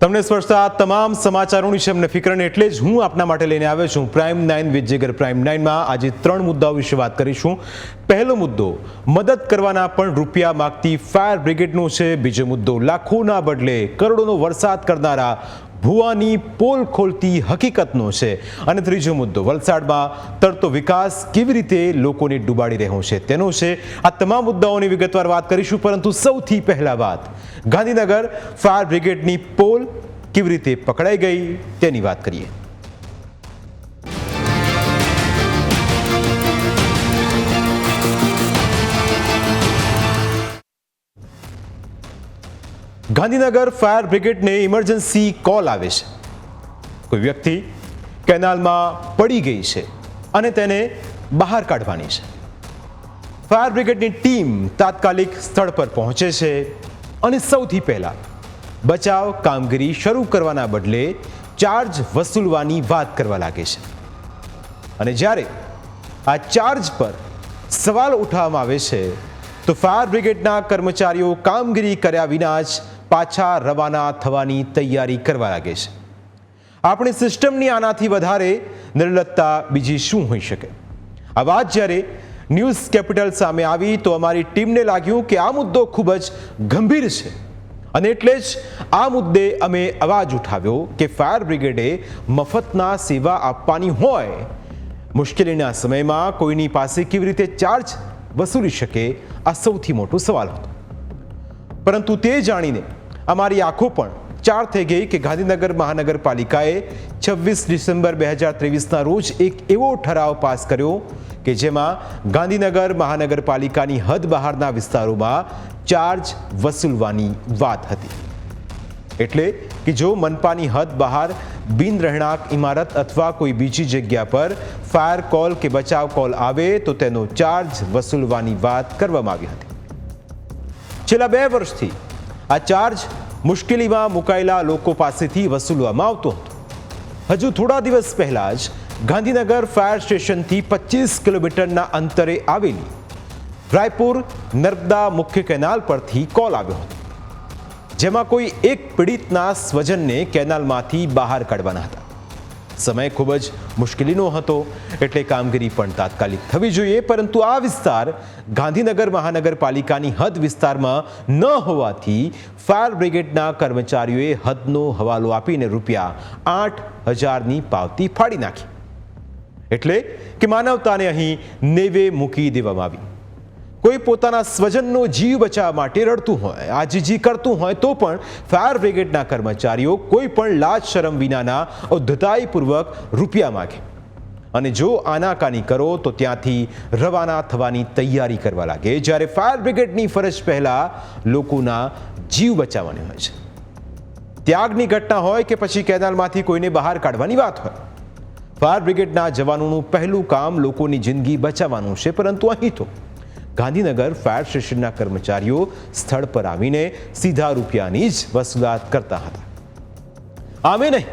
તમને સ્પર્શતા આ તમામ સમાચારોની છે અમને ફિક્રને એટલે જ હું આપના માટે લઈને આવ્યો છું. Prime nine with Jigar prime નાઇનમાં આજે ત્રણ મુદ્દાઓ વિશે વાત કરીશું. પહેલો મુદ્દો, મદદ કરવાના પણ રૂપિયા માગતી ફાયર બ્રિગેડનો છે. બીજો મુદ્દો, લાખોના બદલે કરોડોનો વરસાદ કરનારા ભુવાની પોલ ખોલતી હકીકતનો છે. અને ત્રીજો મુદ્દો, વલસાડમાં તરતો વિકાસ કેવી રીતે લોકોને ડૂબાડી રહ્યો છે તેનો છે. આ તમામ મુદ્દાઓની વિગતવાર વાત કરીશું, પરંતુ સૌથી પહેલા વાત. ગાંધીનગર ફાયર બ્રિગેડની પોલ કેવી રીતે પકડાઈ ગઈ તેની વાત કરીએ. ગાંધીનગર ફાયર બ્રિગેડને ઇમરજન્સી કોલ આવે છે. કોઈ વ્યક્તિ કેનાલમાં પડી ગઈ છે અને તેને બહાર કાઢવાની છે. ફાયર બ્રિગેડની ટીમ તાત્કાલિક સ્થળ પર પહોંચે છે અને સૌથી પહેલાં બચાવ કામગીરી શરૂ કરવાના બદલે ચાર્જ વસૂલવાની વાત કરવા લાગે છે. અને જ્યારે આ ચાર્જ પર સવાલ ઉઠાવવામાં આવે છે, તો ફાયર બ્રિગેડના કર્મચારીઓ કામગીરી કર્યા વિના જ પાછા રવાના થવાની તૈયારી કરવા લાગે છે. આપણી સિસ્ટમની આનાથી વધારે નિર્લતતા બીજી શું હોઈ શકે? આ વાત જ્યારે ન્યૂઝ કેપિટલ સામે આવી તો અમારી ટીમને લાગ્યું કે આ મુદ્દો ખૂબ જ ગંભીર છે. અને એટલે જ આ મુદ્દે અમે અવાજ ઉઠાવ્યો કે ફાયર બ્રિગેડે મફતના સેવા આપવાની હોય. મુશ્કેલીના સમયમાં કોઈની પાસે કેવી રીતે ચાર્જ વસૂલી શકે? આ સૌથી મોટો સવાલ હતો. પરંતુ તે જાણીને અમારી આંખો પણ ચાર થઈ ગઈ કે ગાંધીનગર મહાનગરપાલિકાએ છવ્વીસ ડિસેમ્બર બે હજાર ત્રેવીસના રોજ એક એવો ઠરાવ પાસ કર્યો કે જેમાં ગાંધીનગર મહાનગરપાલિકાની હદ બહારના વિસ્તારોમાં ચાર્જ વસૂલવાની વાત હતી. એટલે કે જો મનપાની હદ બહાર બિન રહેણાંક ઇમારત અથવા કોઈ બીજી જગ્યા પર ફાયર કોલ કે બચાવ કોલ આવે તો તેનો ચાર્જ વસૂલવાની વાત કરવામાં આવી હતી. છેલ્લા બે વર્ષથી આ ચાર્જ મુશ્કેલીમાં મુકાયેલા લોકો પાસેથી વસૂલવામાં આવતો હતો. હજુ થોડા દિવસ પહેલા જ ગાંધીનગર ફાયર સ્ટેશનથી પચીસ કિલોમીટરના અંતરે આવેલી રાયપુર નર્મદા મુખ્ય કેનાલ પરથી કોલ આવ્યો હતો. જેમાં કોઈ એક પીડિતના સ્વજનને કેનાલમાંથી બહાર કાઢવાના હતા. સમય ખૂબ જ મુશ્કેલીનો હતો, એટલે કામગીરી પણ તાત્કાલિક થવી જોઈએ, પરંતુ આ વિસ્તાર ગાંધીનગર મહાનગરપાલિકાની હદ વિસ્તારમાં ન હોવાથી ફાયર બ્રિગેડના કર્મચારીઓએ હદનો હવાલો આપીને રૂપિયા આઠ હજારની પાવતી ફાડી નાખી. એટલે કે માનવતાને અહીં નેવે મૂકી દેવામાં આવી. કોઈ પોતાના સ્વજનનો જીવ બચાવવા માટે રડતું હોય, આજીજી કરતું હોય તો પણ ફાયર બ્રિગેડના કર્મચારીઓ કોઈ પણ લાજ શરમ વિનાના ઉદ્ધતાઈપૂર્વક રૂપિયા માગે. અને જો આનાકાની કરો તો ત્યાંથી રવાના થવાની તૈયારી કરવા લાગે. જ્યારે ફાયર બ્રિગેડની ફરજ પહેલાં લોકોના જીવ બચાવવાની હોય છે. ત્યાગની ઘટના હોય કે પછી કેનાલમાંથી કોઈને બહાર કાઢવાની વાત હોય. ફાયર બ્રિગેડના જવાનોનું પહેલું કામ લોકોની જિંદગી બચાવવાનું છે, પરંતુ અહીં તો ગાંધીનગર ફાયર સ્ટેશનના કર્મચારીઓ સ્થળ પર આવીને સીધા રૂપિયાની જ વસૂલાત કરતા હતા. આમે નહીં,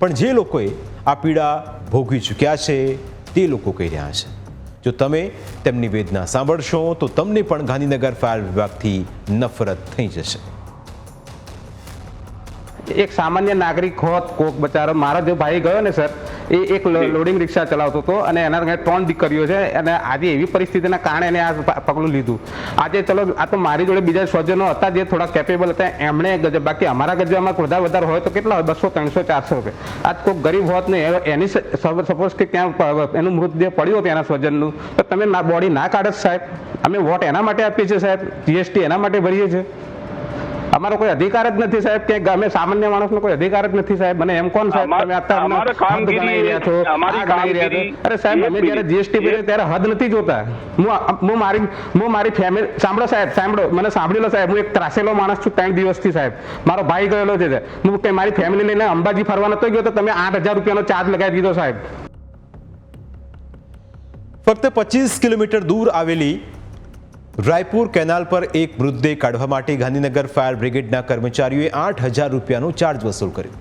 પણ જે લોકોએ આ પીડા ભોગવી ચૂક્યા છે, તે લોકો કહી રહ્યા છે. જો તમે તેમની વેદના સાંભળશો, તો તમને પણ ગાંધીનગર ફાયર વિભાગથી નફરત થઈ જશે. એક સામાન્ય નાગરિક હોત, કોક બચારો, મારો જો ભાઈ ગયો ને, સર. એ એક લોડિંગ રિક્ષા ચલાવતો હતો અને એના ત્રણ દીકરીઓ છે અને આજે એવી પરિસ્થિતિના કારણે એને આ પગલું લીધું. આજે ચલો આ તો મારી જોડે બીજા સ્વજનો હતા જે થોડા કેપેબલ હતા. એમણે ગજબ બાકી અમારા ગજબમાં વધારે વધારે હોય તો કેટલા હોય? બસો ત્રણસો ચારસો રૂપિયા. આજ કોઈ ગરીબ હોત ને એની સપોઝ કે ક્યાં એનું મૃતદેહ પડ્યો હતો એના સ્વજનનું તો તમે બોડી ના કાઢત સાહેબ. અમે વોટ એના માટે આપીએ છીએ સાહેબ? જીએસટી એના માટે ભરીએ છીએ? અમારો કોઈ અધિકાર જ નથી સાહેબ કે અમે સામાન્ય માણસનો કોઈ અધિકાર જ નથી સાહેબ. મને એમ કોણ સાહેબ? તમે અત્યારે અમને અમારે કામગીરી- રહ્યા છો અમારી કામગીરી- અરે સાહેબ અમે જ્યારે જીએસટી ભરીએ ત્યારે હદ નથી જોતા. હું હું મારી હું મારી ફેમિલી સાંભળો સાહેબ સાંભળો. મને સાંભળી લો સાહેબ. હું એક ત્રાસેલો માણસ છું ત્રણ દિવસથી સાહેબ. મારો ભાઈ ગયેલો છે. હું કે મારી ફેમિલી લઈને અંબાજી ફરવા નતો ગયો તો તમે આઠ હજાર રૂપિયાનો ચાર્જ લગાવી દીધો સાહેબ. ફક્ત પચીસ કિલોમીટર દૂર આવેલી રાયપુર કેનાલ પર એક મૃતદેહ કાઢવા માટે ગાંધીનગર ફાયર બ્રિગેડના કર્મચારીઓએ આઠ હજાર રૂપિયાનો ચાર્જ વસૂલ કર્યો.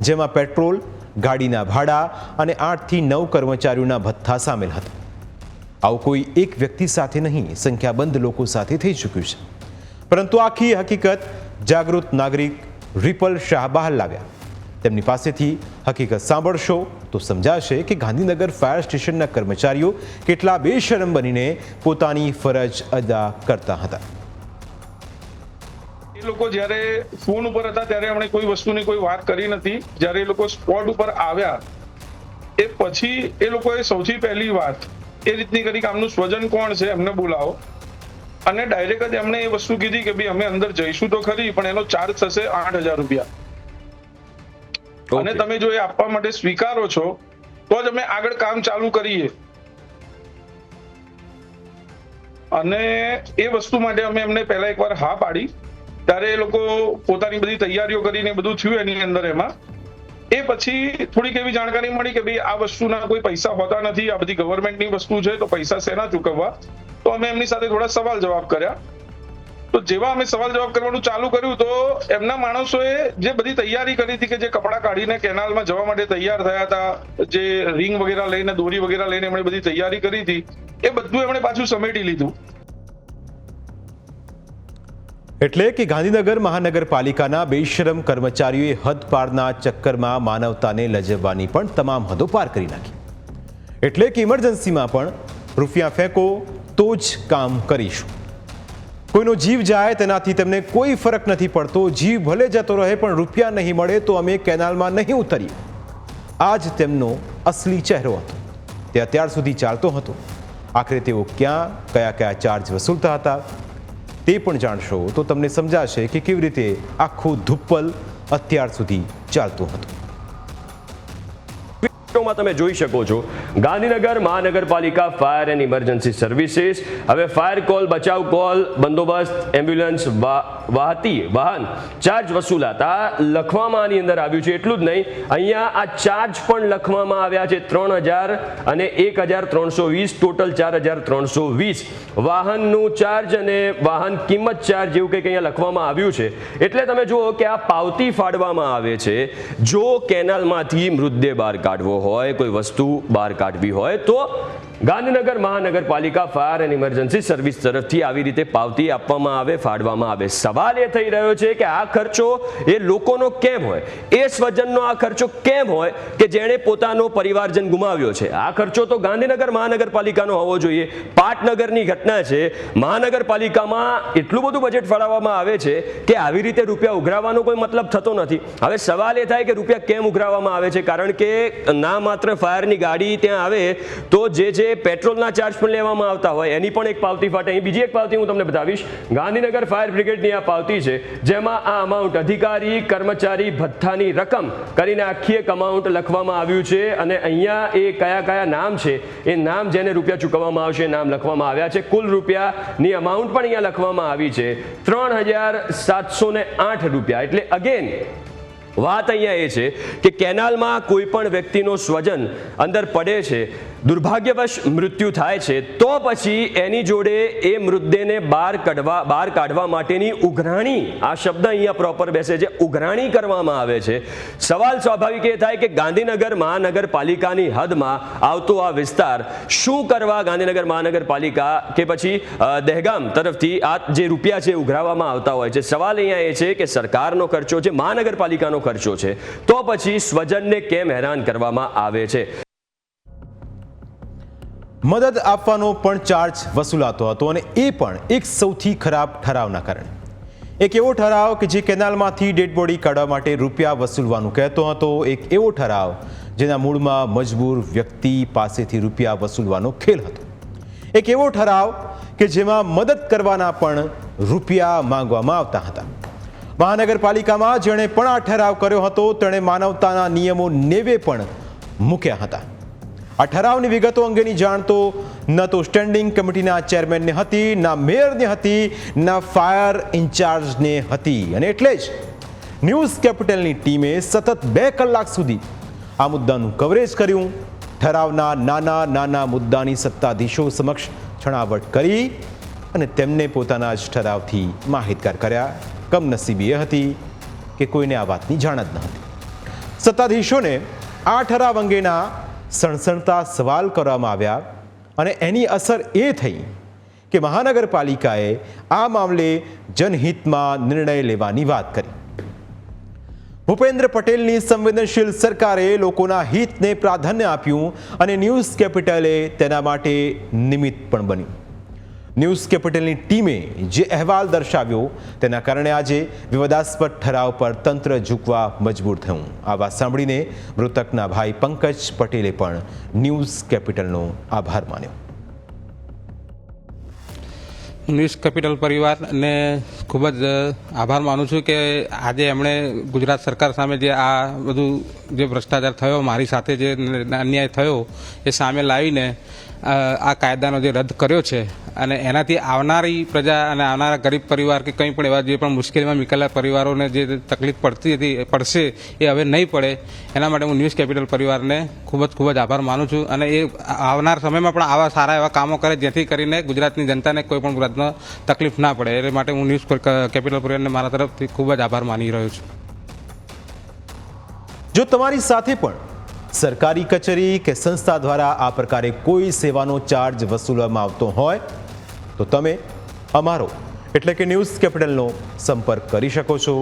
જેમાં પેટ્રોલ, ગાડીના ભાડા અને આઠથી નવ કર્મચારીઓના ભથ્થા સામેલ હતા. આવું કોઈ એક વ્યક્તિ સાથે નહીં, સંખ્યાબંધ લોકો સાથે થઈ ચૂક્યું છે. પરંતુ આખી હકીકત જાગૃત નાગરિક રિપલ શાહ બહાર લાવ્યા. તેમની પાસેથી હકીકત સાંભળશો તો સમજાશે કે ગાંધીનગર ફાયર સ્ટેશનના કર્મચારીઓ કેટલા બેશરમ બનીને પોતાની ફરજ અદા કરતા હતા. એ લોકો જ્યારે ફોન ઉપર હતા ત્યારે એમણે કોઈ વસ્તુની કોઈ વાત કરી નથી. જ્યારે એ લોકો સ્પોટ ઉપર આવ્યા, એ પછી એ લોકોએ સૌથી પહેલી વાત એ રીતની કરી કે આમનું સ્વજન કોણ છે એમને બોલાવો. અને ડાયરેક્ટ જ એમણે એ વસ્તુ કીધી કે ભાઈ અમે અંદર જઈશું તો ખરી, પણ એનો ચાર્જ થશે આઠ હજાર રૂપિયા. અને તમે જો એ આપવા માટે સ્વીકારો છો, તો જ અમે આગળ કામ ચાલુ કરીએ. અને એ વસ્તુ માટે અમે એમને પહેલા એકવાર હા પાડી. ત્યારે એ લોકો પોતાની બધી તૈયારીઓ કરીને બધું થયું એની અંદર એમાં. એ પછી થોડીક એવી જાણકારી મળી કે ભાઈ આ વસ્તુના કોઈ પૈસા હોતા નથી, આ બધી ગવર્મેન્ટની વસ્તુ છે, તો પૈસા શેના ચૂકવવા? તો અમે એમની સાથે થોડા સવાલ જવાબ કર્યા. તો જેવા અમે સવાલ જવાબ કરવાનું ચાલુ કર્યું, તો એમના માણસોએ જે બધી તૈયારી કરી હતી કે જે કપડાં કાઢીને કેનાલમાં જવા માટે તૈયાર થયા હતા, જે રિંગ વગેરે લઈને, દોરી વગેરે લઈને એમણે બધી તૈયારી કરી હતી, એ બધું એમણે પાછું સમેટી લીધું. એટલે કે ગાંધીનગર મહાનગરપાલિકાના બેશરમ કર્મચારીઓએ હદ પારના ચક્કરમાં માનવતાને લજવવાની પણ તમામ હદો પાર કરી નાખી. એટલે કે ઇમરજન્સીમાં પણ રૂપિયા ફેંકો તો જ કામ કરીશું. કોઈનો જીવ જાય તેનાથી તેમને કોઈ ફરક નથી પડતો. જીવ ભલે જતો રહે પણ રૂપિયા નહીં મળે તો અમે કેનાલમાં નહીં ઉતરીએ. આ જ તેમનો અસલી ચહેરો હતો. તે અત્યાર સુધી ચાલતો હતો. આખરે તેઓ ક્યાં, કયા કયા ચાર્જ વસૂલતા હતા, તે પણ જાણશો તો તમને સમજાશે કે કેવી રીતે આખું ધુપ્પલ અત્યાર સુધી ચાલતું હતું. માં તમે જોઈ શકો છો. ગાંધીનગર મહાનગરપાલિકા ફાયર એન્ડ ઇમરજન્સી સર્વિસીસ. હવે ફાયર કોલ, બચાવ કોલ, બંદોબસ્ત, એમ્બ્યુલન્સ વાહતી, વાહન, ચાર્જ વસૂલાતા લખવામાં આની અંદર આવ્યું છે. એટલું જ નહીં, અહીંયા આ ચાર્જ પણ લખવામાં આવ્યા છે. ત્રણ હજાર અને એક હજાર ત્રણસો વીસ, ટોટલ ચાર હજાર ત્રણસો વીસ. વાહનનું ચાર્જ અને વાહન કિંમત ચાર્જ જેવું કંઈક અહીંયા લખવામાં આવ્યું છે. એટલે તમે જુઓ કે આ પાવતી ફાડવામાં આવે છે. જો કેનાલમાંથી મૃતદેહ બહાર કાઢવો હોય કોઈ વસ્તુ બહાર કાઢવી હોય તો ગાંધીનગર મહાનગરપાલિકા ફાયર એન્ડ ઇમરજન્સી સર્વિસ તરફથી આવી રીતે પાવતી આપવામાં આવે, ફાડવામાં આવે. સવાલ એ થઈ રહ્યો છે કે આ ખર્ચો એ લોકોનો કેમ હોય? એ સ્વજનનો આ ખર્ચો કેમ હોય કે જેણે પોતાનો પરિવારજન ગુમાવ્યો છે? આ ખર્ચો તો ગાંધીનગર મહાનગરપાલિકાનો હોવો જોઈએ. પાટનગરની ઘટના છે. મહાનગરપાલિકામાં એટલું બધું બજેટ ફાળવવામાં આવે છે કે આવી રીતે રૂપિયા ઉઘરાવવાનો કોઈ મતલબ થતો નથી. હવે સવાલ એ થાય કે રૂપિયા કેમ ઉઘરાવવામાં આવે છે? કારણ કે ના માત્ર ફાયરની ગાડી ત્યાં આવે, તો જે જે પેટ્રોલના ચાર્જ પણ લેવામાં આવતા હોય, એની પણ એક પાવતી ફાટે. અહીં બીજી એક પાવતી હું તમને બતાવીશ. ગાંધીનગર ફાયર બ્રિગેડની આ પાવતી છે, જેમાં આ અમાઉન્ટ અધિકારી, કર્મચારી ભથ્થાની રકમ કરીને આખી એક અમાઉન્ટ લખવામાં આવ્યું છે અને અહીંયા એ કયા કયા નામ છે, એ નામ જેને રૂપિયા ચૂકવવામાં આવશે નામ લખવામાં આવ્યા છે. કુલ રૂપિયાની અમાઉન્ટ પણ અહીંયા લખવામાં આવી છે, ત્રણ હજાર સાતસો ને આઠ રૂપિયા. એટલે અગેન વાત અહીંયા એ છે કે કેનાલમાં કોઈ પણ વ્યક્તિનો સ્વજન અંદર પડે છે દુર્ભાગ્યવશ મૃત્યુ થાય છે, તો પછી એની જોડે એ મૃતદેહને બહાર કાઢવા બહાર કાઢવા માટેની ઉઘરાણી, આ શબ્દ અહીંયા પ્રોપર બેસે છે, ઉઘરાણી કરવામાં આવે છે. સવાલ સ્વાભાવિક એ થાય કે ગાંધીનગર મહાનગરપાલિકાની હદમાં આવતો આ વિસ્તાર શું કરવા ગાંધીનગર મહાનગરપાલિકા કે પછી દહેગામ તરફથી આ જે રૂપિયા છે ઉઘરાવવામાં આવતા હોય છે? સવાલ અહીંયા એ છે કે સરકારનો ખર્ચો છે, મહાનગરપાલિકાનો ખર્ચો છે, તો પછી સ્વજનને કેમ હેરાન કરવામાં આવે છે? મદદ આપવાનો પણ ચાર્જ વસૂલાતો હતો અને એ પણ એક સૌથી ખરાબ ઠરાવના કારણે. એક એવો ઠરાવ કે જે કેનાલમાંથી ડેડ બોડી કાઢવા માટે રૂપિયા વસૂલવાનું કહેતો હતો, એક એવો ઠરાવ જેના મૂળમાં મજબૂર વ્યક્તિ પાસેથી રૂપિયા વસૂલવાનો ખેલ હતો. એક એવો ઠરાવ કે જેમાં મદદ કરવાના પણ રૂપિયા માંગવામાં આવતા હતા. મહાનગરપાલિકામાં જેણે પણ આ ઠરાવ કર્યો હતો, તેણે માનવતાના નિયમો નેવે પણ મૂક્યા હતા. આ ઠરાવની વિગતો અંગેની જાણ તો ન તો સ્ટેન્ડિંગ કમિટીના ચેરમેનને હતી, ના મેયરને હતી, ના ફાયર ઇન્ચાર્જને હતી. અને એટલે જ ન્યૂઝ કેપિટલની ટીમે સતત બે કલાક સુધી આ મુદ્દાનું કવરેજ કર્યું. ઠરાવના નાના નાના મુદ્દાની સત્તાધીશો સમક્ષ છણાવટ કરી અને તેમને પોતાના જ ઠરાવથી માહિતગાર કર્યા. કમનસીબી એ હતી કે કોઈને આ વાતની જાણ જ ન હતી. સત્તાધીશોને આ ઠરાવ અંગેના સણસણતા સવાલ કરવામાં આવ્યા અને એની અસર એ થઈ કે મહાનગરપાલિકાએ આ મામલે જનહિતમાં નિર્ણય લેવાની વાત કરી. ભૂપેન્દ્ર પટેલની સંવેદનશીલ સરકારે લોકોના હિતને પ્રાધાન્ય આપ્યું અને ન્યૂઝ કેપિટલે તેના માટે નિમિત્ત પણ બન્યું. ન્યૂઝ કેપિટલની ટીમે જે અહેવાલ દર્શાવ્યો તેના કારણે આજે વિવાદાસ્પદ ઠરાવ પર તંત્ર ઝૂકવા મજબૂર થયું. આ વાત સાંભળીને મૃતકના ભાઈ પંકજ પટેલે પણ ન્યૂઝ કેપિટલનો આભાર માન્યો. ન્યૂઝ કેપિટલ પરિવારને ખૂબ જ આભાર માનું છું કે આજે એમણે ગુજરાત સરકાર સામે જે આ બધું જે ભ્રષ્ટાચાર થયો, મારી સાથે જે અન્યાય થયો, એ સામે લાવીને આ કાયદાનો જે રદ કર્યો છે અને એનાથી આવનારી પ્રજા અને આવનારા ગરીબ પરિવાર કે કંઈ પણ એવા જે પણ મુશ્કેલીમાં મિકેલા પરિવારોને જે તકલીફ પડતી હતી, પડશે એ હવે નહીં પડે. એના માટે હું ન્યૂઝ કેપિટલ પરિવારને ખૂબ જ ખૂબ જ આભાર માનું છું અને એ આવનાર સમયમાં પણ આવા સારા એવા કામો કરે જેથી કરીને ગુજરાતની જનતાને કોઈ પણ જાતનો તકલીફ ના પડે. એટલે માટે હું ન્યૂઝ કેપિટલ પરિવારને મારા તરફથી ખૂબ જ આભાર માની રહ્યો છું. જો તમારી સાથે પણ સરકારી કચેરી કે સંસ્થા દ્વારા આ પ્રકારે કોઈ સેવાનો ચાર્જ વસૂલવામાં આવતો હોય, તો તમે અમારો એટલે કે ન્યૂઝ કેપિટલનો સંપર્ક કરી શકો છો.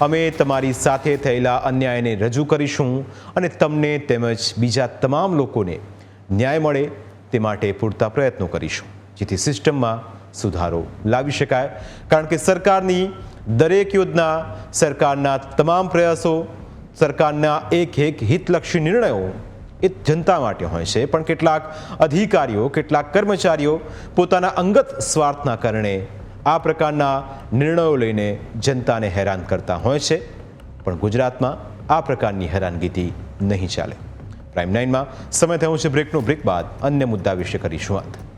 અમે તમારી સાથે થયેલા અન્યાયને રજૂ કરીશું અને તમને તેમજ બીજા તમામ લોકોને ન્યાય મળે તે માટે પૂરતા પ્રયત્નો કરીશું. જેથી સિસ્ટમમાં સુધારો લાવી શકાય. કારણ કે સરકારની દરેક યોજના, સરકારના તમામ પ્રયાસો સરકારના એક એક હિતલક્ષી નિર્ણયો એ જનતા માટે હોય છે. પણ કેટલાક અધિકારીઓ, કેટલાક કર્મચારીઓ પોતાના અંગત સ્વાર્થના કારણે આ પ્રકારના નિર્ણયો લઈને જનતાને હેરાન કરતા હોય છે. પણ ગુજરાતમાં આ પ્રકારની હેરાનગીથી નહીં ચાલે. પ્રાઇમ નાઇનમાં સમય થયો છે. બ્રેકનો બ્રેક બાદ અન્ય મુદ્દા વિશે કરીશું વાત.